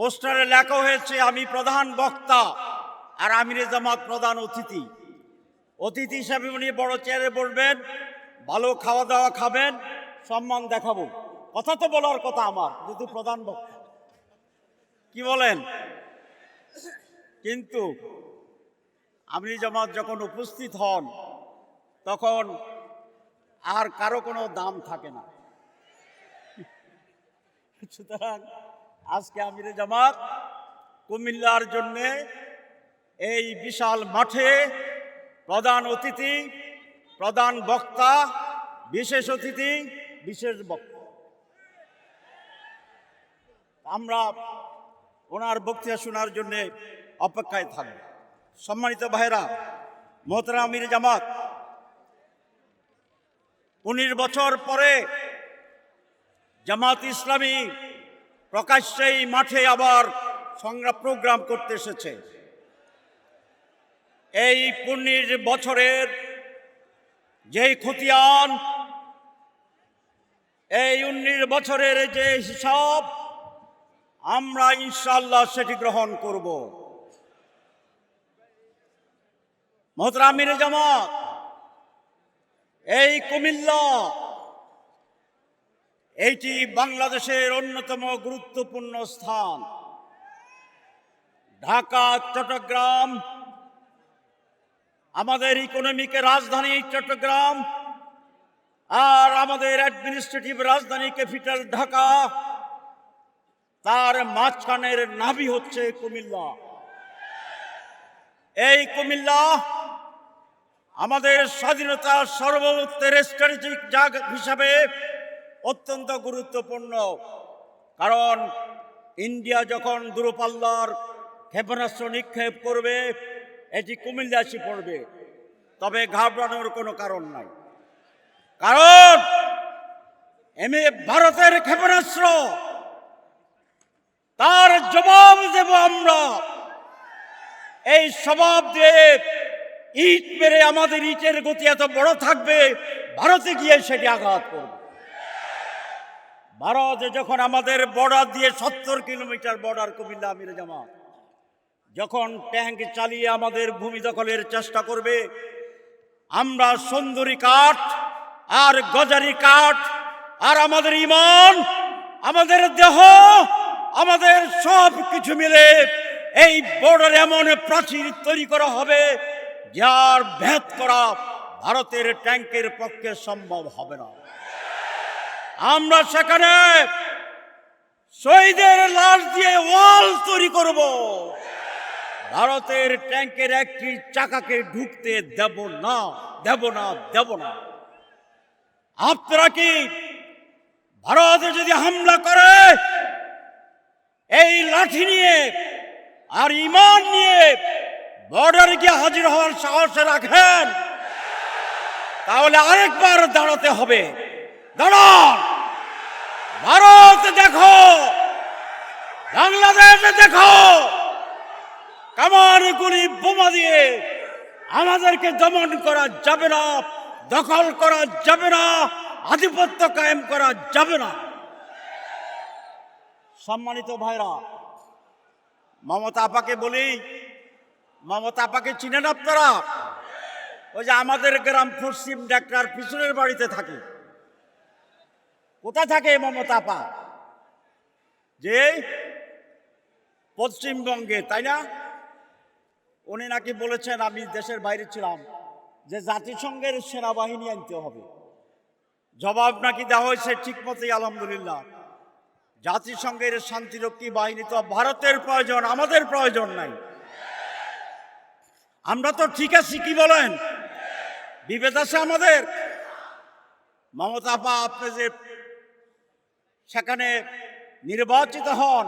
পোস্টারে লেখা হয়েছে, আমি প্রধান বক্তা আর আমিরে জামাত প্রধান অতিথি। অতিথি হিসাবে উনি বড় চেয়ারে বসবেন, ভালো খাওয়া দাওয়া খাবেন, সম্মান দেখাবো। কথা তো বলার কথা আমার, যেহেতু প্রধান বক্তা। কি বলেন? কিন্তু আমির জামাত যখন উপস্থিত হন, তখন আর কারও কোনো দাম থাকে না। সুতরাং আজকে আমির জামাত কুমিল্লার জন্যে এই বিশাল মাঠে প্রধান অতিথি, প্রধান বক্তা, বিশেষ অতিথি, বিশেষ বক্তা। আমরা ওনার বক্তৃতা শোনার জন্য অপেক্ষায় থাকব। সম্মানিত ভাইরা মোহতরা আমির জামাত, উনিশ বছর পরে জামাত ইসলামী প্রকাশ্যেই মাঠে আবার সংগ্রাম প্রোগ্রাম করতে এসেছে। এই উনিশ বছরের যেই খতিয়ান, এই উনিশ বছরের যে হিসাব, আমরা ইনশাল্লাহ সেটি গ্রহণ করব। মোহতরামির জামাত, এই কুমিল্লা এইটি বাংলাদেশের অন্যতম গুরুত্বপূর্ণ স্থান। ঢাকা, চট্টগ্রাম, আমাদের ইকোনমিকের রাজধানী চট্টগ্রাম, আর আমাদের অ্যাডমিনিস্ট্রেটিভ রাজধানী ক্যাপিটাল ঢাকা। তার মাঝখানের নাভি হচ্ছে কুমিল্লা। এই কুমিল্লা আমাদের স্বাধীনতার সর্বোত্তের স্ট্র্যাটেজিক জায়গা হিসাবে অত্যন্ত গুরুত্বপূর্ণ। কারণ ইন্ডিয়া যখন দূরপাল্লার ক্ষেপণাস্ত্র নিক্ষেপ করবে, এটি কুমিল্লা এসে পড়বে। তবে ঘাবড়ানোর কোনো কারণ নাই। কারণ এমএ ভারতের ক্ষেপণাস্ত্র, তার জবাব দেব আমরা। এই স্বভাব দিয়ে ইট মেরে আমাদের ইটের গতি এত বড় থাকবে, ভারতে গিয়ে সেটি আঘাত করবে। ভারত যখন আমাদের বর্ডার দিয়ে সত্তর কিলোমিটার বর্ডার কুমিল্লা আমির জামা যখন ট্যাঙ্ক চালিয়ে আমাদের ভূমি দখলের চেষ্টা করবে, আমরা সুন্দরী কাঠ আর গজারি কাঠ আর আমাদের ইমান, আমাদের দেহ, আমাদের সব কিছু মিলে এই বর্ডার এমন প্রাচীর তৈরি করা হবে যার ভেদ করা ভারতের ট্যাঙ্কের পক্ষে সম্ভব হবে না। আমরা সেখানে শহীদের লাশ দিয়ে ওয়াল তৈরি করব। ভারতের ট্যাঙ্কের একটি চাকাকে ঢুকতে দেব না দেব না দেব না। আপনারা কি ভারত যদি হামলা করে, এই লাঠি নিয়ে আর ইমান নিয়ে বর্ডারে গিয়ে হাজির হওয়ার সাহস রাখেন, তাহলে আরেকবার দাঁড়াতে হবে। দাঁড়ান! ভারত দেখো, বাংলাদেশ দেখো। কামান গুলি বোমা দিয়ে আমাদেরকে দমন করা যাবে না, দখল করা যাবে না, আধিপত্য কায়েম করা যাবে না। সম্মানিত ভাইরা, মমতা আপাকে বলি, মমতা আপাকে চিনেন আপনারা? ওই যে আমাদের গ্রাম পশ্চিম ডাক্তার পিছনের বাড়িতে থাকে। কোথায় থাকে মমতা আপা? যে পশ্চিমবঙ্গে, তাই না? উনি নাকি বলেছেন, আমি দেশের বাইরে ছিলাম, যে জাতিসংঘের সেনাবাহিনী আনতে হবে। জবাব নাকি দেওয়া হয়েছে ঠিক মতোই, আলহামদুলিল্লাহ। জাতিসংঘের শান্তিরক্ষী বাহিনী তো ভারতের প্রয়োজন, আমাদের প্রয়োজন নাই। আমরা তো ঠিক আছি, কি বলেন? বিভেদ আছে আমাদের। মমতা আপা, আপনি যে সেখানে নির্বাচিত হন।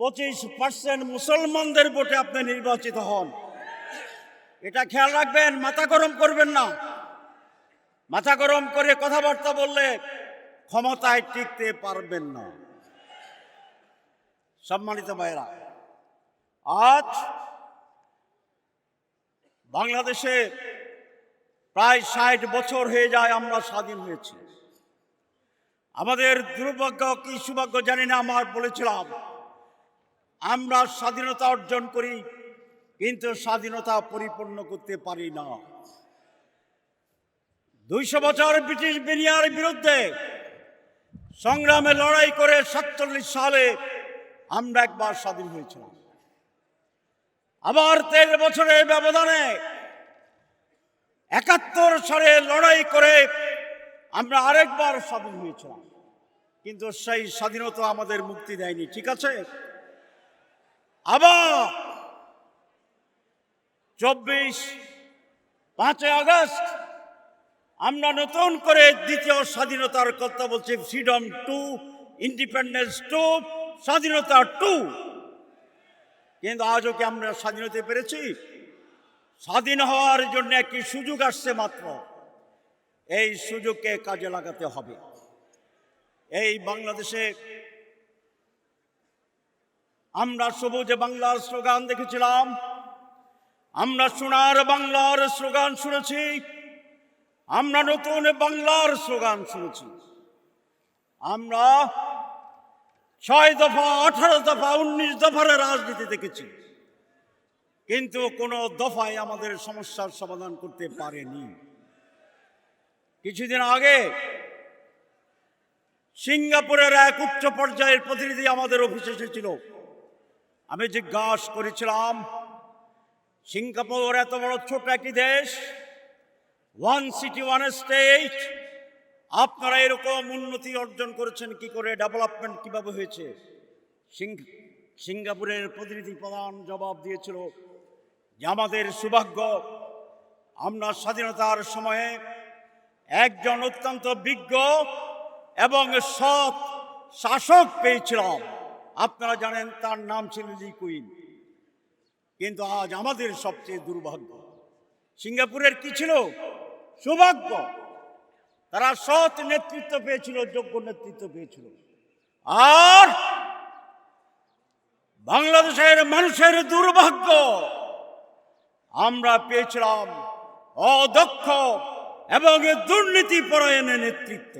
পঁচিশ পার্সেন্ট মুসলমানদের ভোটে আপনি নির্বাচিত হন। এটা খেয়াল রাখবেন, মাথা গরম করবেন না। মাথা গরম করে কথাবার্তা বললে ক্ষমতায় টিকতে পারবেন না। সম্মানিত ভাইরা আজ বাংলাদেশে প্রায় ষাট বছর হয়ে যায় আমরা স্বাধীন হয়েছি। আমাদের দুর্ভাগ্য কি সৌভাগ্য জানি না, আমার বলেছিলাম। আমরা স্বাধীনতা অর্জন করি, কিন্তু স্বাধীনতা পরিপূর্ণ করতে পারি না। দুইশো বছর ব্রিটিশ বিনিয়ার বিরুদ্ধে সংগ্রামে লড়াই করে সাতচল্লিশ সালে আমরা একবার স্বাধীন হয়েছিলাম। আবার তেরো বছরের ব্যবধানে একাত্তর সালে লড়াই করে আমরা আরেকবার স্বাধীন হয়েছিলাম। কিন্তু সেই স্বাধীনতা আমাদের মুক্তি দেয়নি, ঠিক আছে? আবার চব্বিশ পাঁচই আগস্ট আমরা নতুন করে দ্বিতীয় স্বাধীনতার কথা বলছি, ফ্রিডম টু, ইন্ডিপেন্ডেন্স টু, স্বাধীনতা টু। কিন্তু আজও কি আমরা স্বাধীনতা পেরেছি? স্বাধীন হওয়ার জন্য একটি সুযোগ আসছে মাত্র। এই সুযোগকে কাজে লাগাতে হবে। এই বাংলাদেশে আমরা সবুজ বাংলার স্লোগান দেখেছিলাম। আমরা সোনার বাংলার স্লোগান শুনেছি। আমরা নতুন বাংলার স্লোগান শুনেছি। আমরা ছয় দফা, আঠারো দফা, উনিশ দফার রাজনীতি দেখেছি। কিন্তু কোনো দফায় আমাদের সমস্যার সমাধান করতে পারেনি। কিছুদিন আগে সিঙ্গাপুরের এক উচ্চ পর্যায়ের প্রতিনিধি আমাদের অফিসে এসেছিল। আমি জিজ্ঞাসা করেছিলাম, সিঙ্গাপুর এত বড় ছোট একটি দেশ ওয়ান সিটি ওয়ান স্টেট আপনারা এরকম উন্নতি অর্জন করেছেন, কি করে ডেভেলপমেন্ট কীভাবে হয়েছে? সিঙ্গাপুরের প্রতিনিধি প্রধান জবাব দিয়েছিল যে, আমাদের সৌভাগ্য, আমরা স্বাধীনতার সময়ে একজন অত্যন্ত বিজ্ঞ এবং সৎ শাসক পেয়েছিলাম। আপনারা জানেন তার নাম ছিল লি কুইন। কিন্তু আজ আমাদের সবচেয়ে দুর্ভাগ্য, সিঙ্গাপুরের কি ছিল? সৌভাগ্য। তারা সৎ নেতৃত্ব পেয়েছিল, যোগ্য নেতৃত্ব পেয়েছিল। আর বাংলাদেশের মানুষের দুর্ভাগ্য, আমরা পেয়েছিলাম অদক্ষ এবং দুর্নীতি পরায়ণের নেতৃত্ব।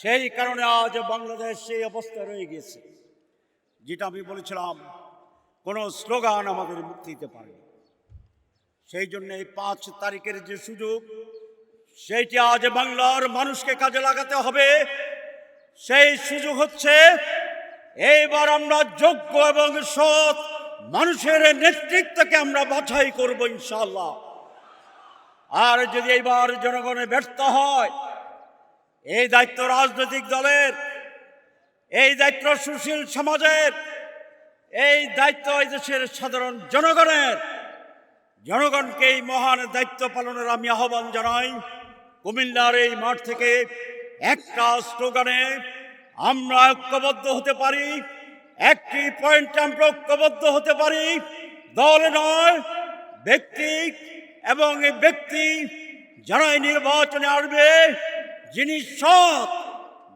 সেই কারণে আজ বাংলাদেশ সেই অবস্থায় রয়ে গেছে যেটা আমি বলেছিলাম, কোনো স্লোগান আমাদের মুক্তি দিতে পারে সেই জন্য এই পাঁচ তারিখের যে সুযোগ, সেইটি আজ বাংলার মানুষকে কাজে লাগাতে হবে। সেই সুযোগ হচ্ছে, এইবার আমরা যোগ্য এবং সৎ মানুষের নেতৃত্বকে আমরা বাছাই করব ইনশাল্লাহ আর যদি এইবার জনগণে ব্যর্থ হয়, এই দায়িত্ব রাজনৈতিক দলের, এই দায়িত্ব সুশীল সমাজের, এই দায়িত্ব এই দেশের সাধারণ জনগণের জনগণকে এই মহান দায়িত্ব পালনের আমি আহ্বান জানাই। কুমিল্লার এই মাঠ থেকে একটা স্লোগানে আমরা ঐক্যবদ্ধ হতে পারি, একটি পয়েন্টে আমরা ঐক্যবদ্ধ হতে পারি। দল নয়, ব্যক্তি এবং এই ব্যক্তি যারাই নির্বাচনে আসবে, যিনি সৎ,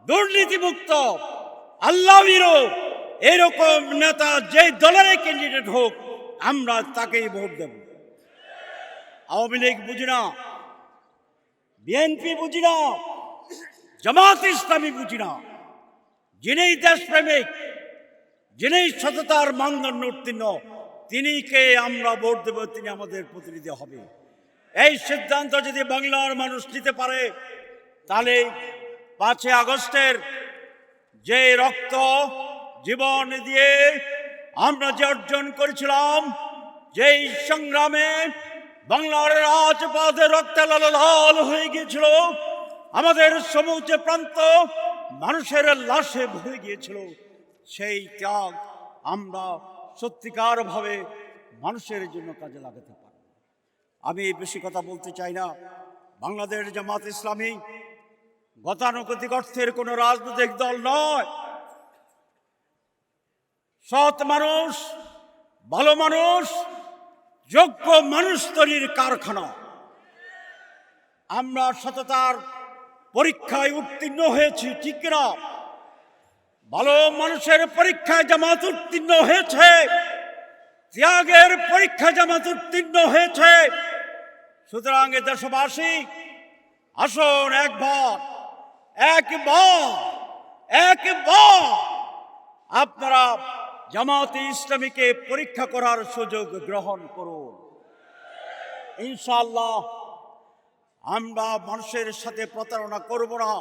দুর্নীতিমুক্ত আল্লাহ এরকম নেতা যে দলের ক্যান্ডিডেট হোক, আমরা তাকেই ভোট দেব। আওয়ামী লীগ বুঝি না বিএনপি বুঝি না জামাত ইসলামী বুঝি না যিনি দেশপ্রেমিক, যিনি সততার মানদণ্ড উত্তীর্ণ তিনিকে আমরা ভোট দেব, তিনি আমাদের প্রতিনিধি হবে। এই সিদ্ধান্ত যদি বাংলার মানুষ নিতে পারে, তাহলে পাঁচই আগস্টের যে রক্ত জীবন দিয়ে আমরা যে অর্জন করেছিলাম, যেই সংগ্রামে বাংলার রাজপথে রক্তে লাল লাল হয়ে গিয়েছিল, আমাদের সমুদ্র প্রান্ত মানুষের লাশে ভরে গিয়েছিল, সেই ত্যাগ আমরা সত্যিকার ভাবে মানুষের জন্য কাজে লাগাতে পারি। আমি বেশি কথা বলতে চাই না। বাংলাদেশ জামাত ইসলামী গতানুগতিক অর্থের কোনো রাজনৈতিক দল নয়। সৎ মানুষ, ভালো মানুষ, যোগ্য মানুষ তৈরির কারখানা। আমরা সততার পরীক্ষায় উত্তীর্ণ হয়েছি, ঠিক না ভালো মানুষের পরীক্ষায় জামাত উত্তীর্ণ হয়েছে। ত্যাগের পরীক্ষা জামাত উত্তীর্ণ হয়েছে। সুতরাং এ দেশবাসী, আসুন একবার একবার একবার আপনারা জামাতে ইসলামীকে পরীক্ষা করার সুযোগ গ্রহণ করুন। ইনশাল্লাহ আমরা মানুষের সাথে প্রতারণা করব না।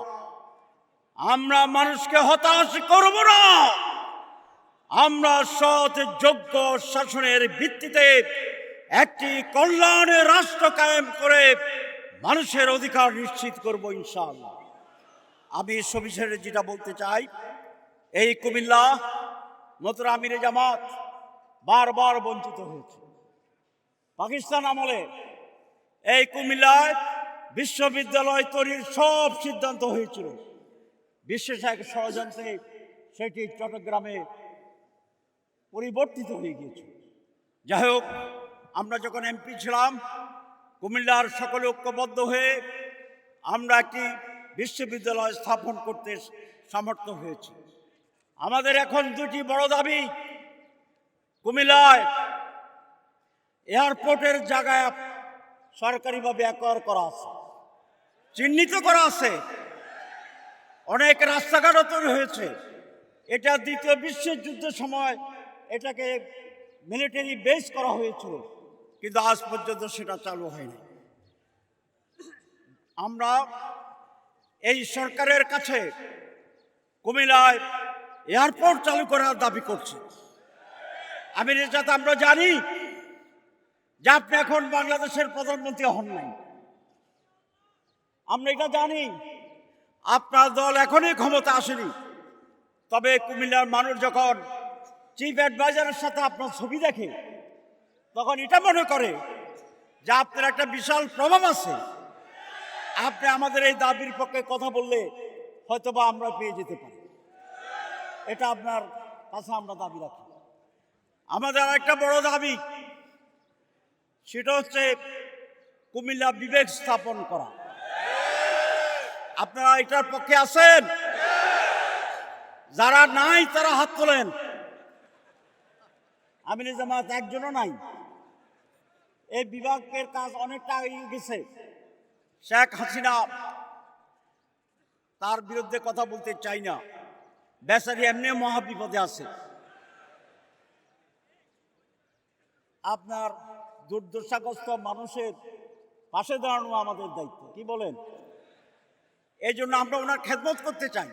আমরা মানুষকে হতাশ করব না। আমরা সৎ, যোগ্য শাসনের ভিত্তিতে একটি কল্যাণের রাষ্ট্র কায়েম করে মানুষের অধিকার নিশ্চিত করব ইনশাআল্লাহ। আমি সবিশেষে যেটা বলতে চাই, এই কুমিল্লা নতুন আমিরে জামাত বারবার বঞ্চিত হয়েছে। পাকিস্তান আমলে এই কুমিল্লায় বিশ্ববিদ্যালয় তৈরির সব সিদ্ধান্ত হয়েছিল। বিশেষ এক ষড়যন্ত্রে সেটি চট্টগ্রামে পরিবর্তিত হয়ে গিয়েছে। যাই হোক, আমরা যখন এমপি ছিলাম, কুমিল্লার সকলে ঐক্যবদ্ধ হয়ে আমরা একটি বিশ্ববিদ্যালয় স্থাপন করতে সামর্থ্য হয়েছি। আমাদের এখন দুটি বড় দাবি, কুমিল্লায় এয়ারপোর্টের জায়গায় সরকারিভাবে অ্যাকোয়ার করা আছে, চিহ্নিত করা আছে। অনেক রাস্তাঘাটও তৈরি হয়েছে। এটা দ্বিতীয় বিশ্বযুদ্ধের সময় এটাকে মিলিটারি বেস করা হয়েছিল, কিন্তু আজ পর্যন্ত সেটা চালু হয়নি। আমরা এই সরকারের কাছে কুমিল্লায় এয়ারপোর্ট চালু করার দাবি করছি। আমি যাতে আমরা জানি যে আপনি এখন বাংলাদেশের প্রধানমন্ত্রী হন নাই। আমরা এটা জানি আপনার দল এখনই ক্ষমতা আসেনি। তবে কুমিল্লার মানুষ যখন চিফ অ্যাডভাইজারের সাথে আপনার ছবি দেখে, তখন এটা মনে করে যে আপনার একটা বিশাল প্রভাব আছে। আপনি আমাদের এই দাবির পক্ষে কথা বললে হয়তোবা আমরা পেয়ে যেতে পারি। এটা আপনার কাছে আমরা দাবি রাখি। আমাদের একটা বড় দাবি, সেটা হচ্ছে কুমিল্লা বিবেক স্থাপন করা। আপনারা এটার পক্ষে আছেন? যারা নাই, তারা হাত তোলেন। আমির জামাত একজনও নাই। এই বিভাগের কাজ অনেকটা গেছে। শেখ হাসিনা তার বিরুদ্ধে কথা বলতে চাই না। বেচারি এমনি মহাবিপদে আছে। আপনার দুর্দশাগ্রস্ত মানুষের পাশে দাঁড়ানো আমাদের দায়িত্ব। কি বলেন? এই জন্য আমরা ওনার খেদমত করতে চাই।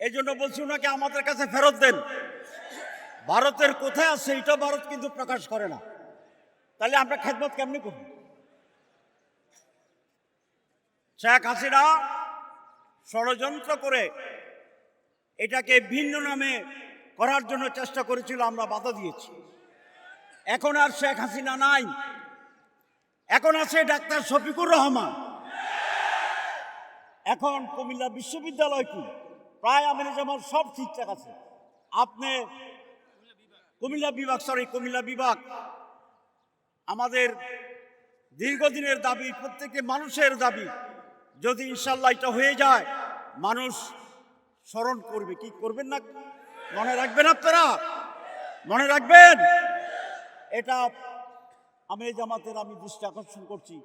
এই জন্য বলছি ওনাকে আমাদের কাছে ফেরত দেন। ভারতের কোথায় আছে এটা ভারত কিন্তু প্রকাশ করে না। তাহলে আমরা খেদমত কেমনি করব? শেখ হাসিনা ষড়যন্ত্র করে এটাকে ভিন্ন নামে করার জন্য চেষ্টা করেছিল, আমরা বাধা দিয়েছি। এখন আর শেখ হাসিনা নাই। এখন আছে ডাক্তার শফিকুর রহমান। এখন কুমিল্লা বিশ্ববিদ্যালয়টি প্রায় আমির যেমন সব ঠিকঠাক আছে। আপনি কুমিল্লা বিভাগ সরি কুমিল্লা বিভাগ, আমাদের দীর্ঘদিনের দাবি, প্রত্যেকটি মানুষের দাবি, যদি ইনশাল্লাহ এটা হয়ে যায়, মানুষ স্মরণ করবে। কি করবেন না? মনে রাখবেন আপনারা? মনে রাখবেন? এটা আমি জামাতের আমি দৃষ্টি আকর্ষণ করছি।